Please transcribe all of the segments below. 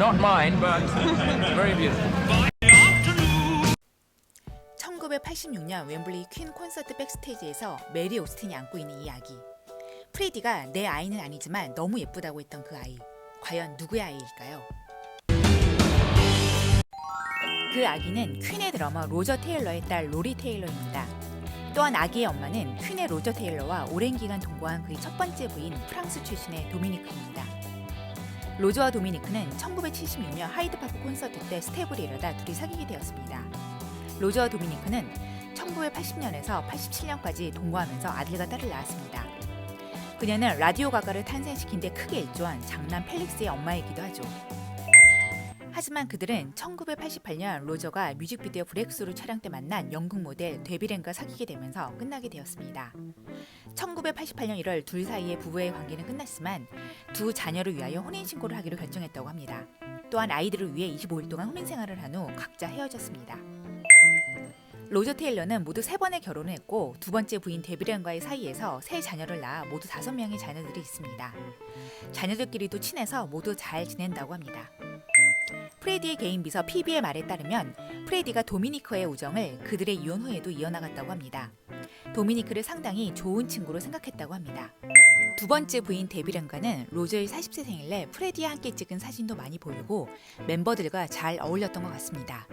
Not mine, but very beautiful. 1986년 웸블리 퀸 콘서트 백스테이지에서 메리 오스틴이 안고 있는 이 아기. 프레디가 내 아이는 아니지만 너무 예쁘다고 했던 그 아이. 과연 누구의 아이일까요? 그 아기는 퀸의 드러머 로저 테일러의 딸 로리 테일러입니다. 또한 아기의 엄마는 퀸의 로저 테일러와 오랜 기간 동거한 그의 첫 번째 부인 프랑스 출신의 도미니크입니다. 로저와 도미니크는 1976년 하이드파크 콘서트 때 스텝을 이뤄다 둘이 사귀게 되었습니다. 로저와 도미니크는 1980년에서 87년까지 동거하면서 아들과 딸을 낳았습니다. 그녀는 라디오 가가를 탄생시킨 데 크게 일조한 장남 펠릭스의 엄마이기도 하죠. 하지만 그들은 1988년 로저가 뮤직비디오 브렉스루 촬영 때 만난 영국 모델 데비렌과 사귀게 되면서 끝나게 되었습니다. 1988년 1월 둘 사이의 부부의 관계는 끝났지만 두 자녀를 위하여 혼인신고를 하기로 결정했다고 합니다. 또한 아이들을 위해 25일 동안 혼인 생활을 한 후 각자 헤어졌습니다. 로저 테일러는 모두 세 번의 결혼을 했고 두 번째 부인 데비렌과의 사이에서 세 자녀를 낳아 모두 다섯 명의 자녀들이 있습니다. 자녀들끼리도 친해서 모두 잘 지낸다고 합니다. 프레디의 개인 비서 피비의 말에 따르면 프레디가 도미니크의 우정을 그들의 이혼 후에도 이어나갔다고 합니다. 도미니크를 상당히 좋은 친구로 생각했다고 합니다. 두 번째 부인 데비렌과는 로저의 40세 생일에 프레디와 함께 찍은 사진도 많이 보이고 멤버들과 잘 어울렸던 것 같습니다.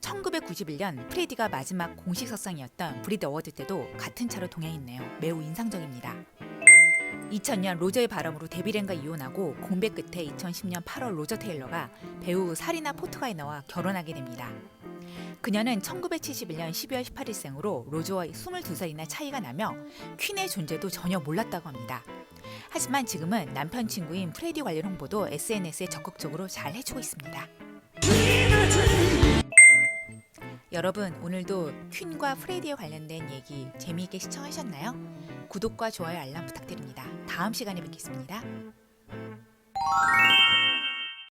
1991년 프레디가 마지막 공식 석상이었던 브리드 어워드 때도 같은 차로 동행했네요. 매우 인상적입니다. 2000년 로저의 바람으로 데비렌과 이혼하고 공백 끝에 2010년 8월 로저 테일러가 배우 사리나 포트가이너와 결혼하게 됩니다. 그녀는 1971년 12월 18일생으로 로저와 22살이나 차이가 나며 퀸의 존재도 전혀 몰랐다고 합니다. 하지만 지금은 남편 친구인 프레디 관련 홍보도 SNS에 적극적으로 잘 해주고 있습니다. 여러분 오늘도 퀸과 프레디에 관련된 얘기 재미있게 시청하셨나요? 구독과 좋아요 알람 부탁드립니다. 다음 시간에 뵙겠습니다.